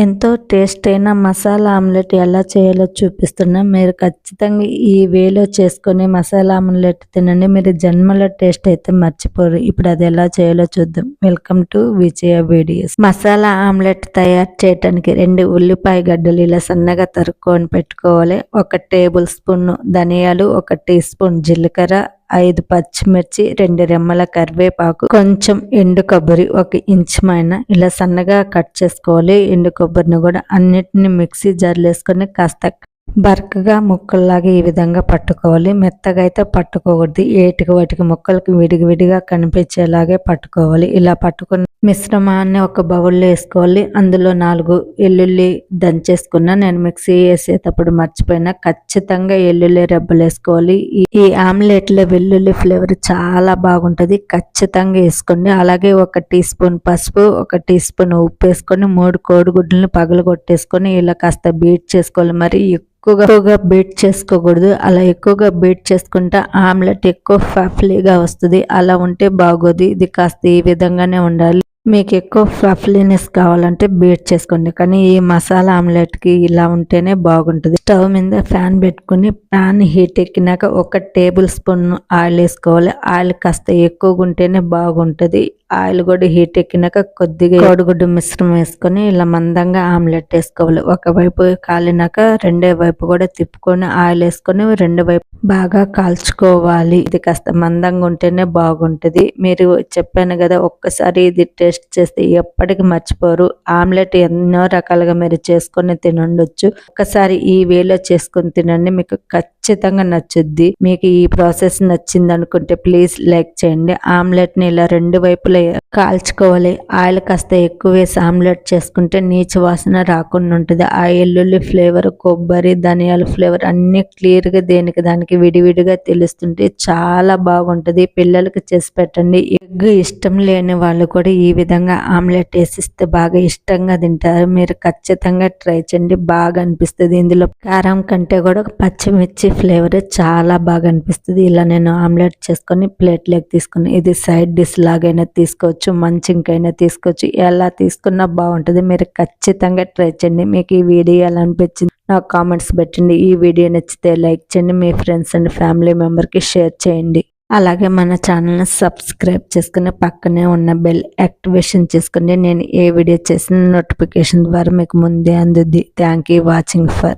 ఎంతో టేస్ట్ అయిన మసాలా ఆమ్లెట్ ఎలా చేయాలో చూపిస్తున్నా. మీరు ఖచ్చితంగా ఈ వేలో చేసుకొని మసాలా ఆమ్లెట్ తినండి. మీరు జన్మలో టేస్ట్ అయితే మర్చిపోరు. ఇప్పుడు అది ఎలా చేయాలో చూద్దాం. Welcome to Vijaya videos. Masala omelette తయారు చేయడానికి రెండు ఉల్లిపాయ గడ్డలు ఇలా సన్నగా తరుక్కొని పెట్టుకోవాలి. ఒక టేబుల్ స్పూన్ ధనియాలు ఒక టీ స్పూన్ జీలకర్ర ఐదు పచ్చిమిర్చి రెండు రెమ్మల కరివేపాకు కొంచెం ఎండు కొబ్బరి ఒక ఇంచుమైన ఇలా సన్నగా కట్ చేసుకోవాలి. ఎండు కొబ్బరిని కూడా అన్నిటిని మిక్సీ జార్లు వేసుకొని కాస్త బరకగా ముక్కల్లాగా ఈ విధంగా పట్టుకోవాలి. మెత్తగా అయితే పట్టుకోకూడదు. ఏటికి వాటికి ముక్కలకి విడిగి విడిగా కనిపించేలాగే పట్టుకోవాలి. ఇలా పట్టుకున్న మిశ్రమాన్ని ఒక బౌల్లో వేసుకోవాలి. అందులో నాలుగు ఎల్లుల్లి దంచేసుకున్నా నేను మిక్సీ వేసేటప్పుడు మర్చిపోయినా. ఖచ్చితంగా ఎల్లుల్లి రెబ్బలు వేసుకోవాలి. ఈ ఆమ్లెట్లో వెల్లుల్లి ఫ్లేవర్ చాలా బాగుంటుంది. ఖచ్చితంగా వేసుకోండి. అలాగే ఒక టీ స్పూన్ పసుపు ఒక టీ స్పూన్ ఉప్పు వేసుకొని మూడు కోడిగుడ్లను పగలు కొట్టేసుకొని ఇలా కాస్త బీట్ చేసుకోవాలి. మరి ఎక్కువగా ఎక్కువగా బీట్ చేసుకోకూడదు. అలా ఎక్కువగా బీట్ చేసుకుంటే ఆమ్లెట్ ఎక్కువ ఫఫ్లీగా వస్తుంది. అలా ఉంటే బాగోదు. ఇది కాస్త ఈ విధంగానే ఉండాలి. మీకు ఎక్కువ ఫ్లఫ్లీనెస్ కావాలంటే బీట్ చేసుకోండి. కానీ ఈ మసాలా ఆమ్లెట్కి ఇలా ఉంటేనే బాగుంటుంది. స్టవ్ మీద ఫ్యాన్ పెట్టుకుని ప్యాన్ హీట్ ఎక్కినాక ఒక టేబుల్ స్పూన్ ఆయిల్ వేసుకోవాలి. ఆయిల్ కాస్త ఎక్కువగా ఉంటేనే బాగుంటుంది. ఆయిల్ కూడా హీట్ ఎక్కినాక కొద్దిగా కోడిగుడ్డు మిశ్రమం వేసుకొని ఇలా మందంగా ఆమ్లెట్ వేసుకోవాలి. ఒకవైపు కాలినాక రెండో వైపు కూడా తిప్పుకొని ఆయిల్ వేసుకొని రెండు వైపు బాగా కాల్చుకోవాలి. ఇది కాస్త మందంగా ఉంటేనే బాగుంటుంది. మీరు చెప్పాను కదా ఒక్కసారి ఇది టేస్ట్ చేస్తే ఎప్పటికీ మర్చిపోరు. ఆమ్లెట్ ఎన్నో రకాలుగా మీరు చేసుకొని తినండొచ్చు ఒక్కసారి ఈ వేలో చేసుకొని తినండి. మీకు ఖచ్చితంగా ఖచ్చితంగా నచ్చుద్ది. మీకు ఈ ప్రాసెస్ నచ్చింది అనుకుంటే ప్లీజ్ లైక్ చేయండి. ఆమ్లెట్ని ఇలా రెండు వైపులా కాల్చుకోవాలి. ఆయిల్ కాస్త ఎక్కువ వేసి ఆమ్లెట్ చేసుకుంటే నీచు వాసన రాకుండా ఉంటుంది. ఆ ఎల్లుల్లి ఫ్లేవర్ కొబ్బరి ధనియాల ఫ్లేవర్ అన్ని క్లియర్గా దేనికి దానికి విడివిడిగా తెలుస్తుంటే చాలా బాగుంటది. పిల్లలకి చేసి పెట్టండి. ఎగ్ ఇష్టం లేని వాళ్ళు కూడా ఈ విధంగా ఆమ్లెట్ వేసిస్తే బాగా ఇష్టంగా తింటారు. మీరు ఖచ్చితంగా ట్రై చేయండి. బాగా అనిపిస్తుంది. ఇందులో కారం కంటే కూడా పచ్చిమిర్చి ఫ్లేవర్ చాలా బాగా అనిపిస్తుంది. ఇలా నేను ఆమ్లెట్ చేసుకొని ప్లేట్లోకి తీసుకుని ఇది సైడ్ డిష్ లాగైనా తీసుకోవచ్చు మంచింకైనా తీసుకోవచ్చు ఎలా తీసుకున్నా బాగుంటుంది. మీరు ఖచ్చితంగా ట్రై చేయండి. మీకు ఈ వీడియో ఎలా అనిపించింది నాకు కామెంట్స్ పెట్టండి. ఈ వీడియో నచ్చితే లైక్ చేయండి. మీ ఫ్రెండ్స్ అండ్ ఫ్యామిలీ మెంబర్కి షేర్ చేయండి. అలాగే మన ఛానల్ని సబ్స్క్రైబ్ చేసుకుని పక్కనే ఉన్న బెల్ యాక్టివేషన్ చేసుకుని నేను ఏ వీడియో చేసిన నోటిఫికేషన్ ద్వారా మీకు ముందే అందుద్ది. Thank you watching for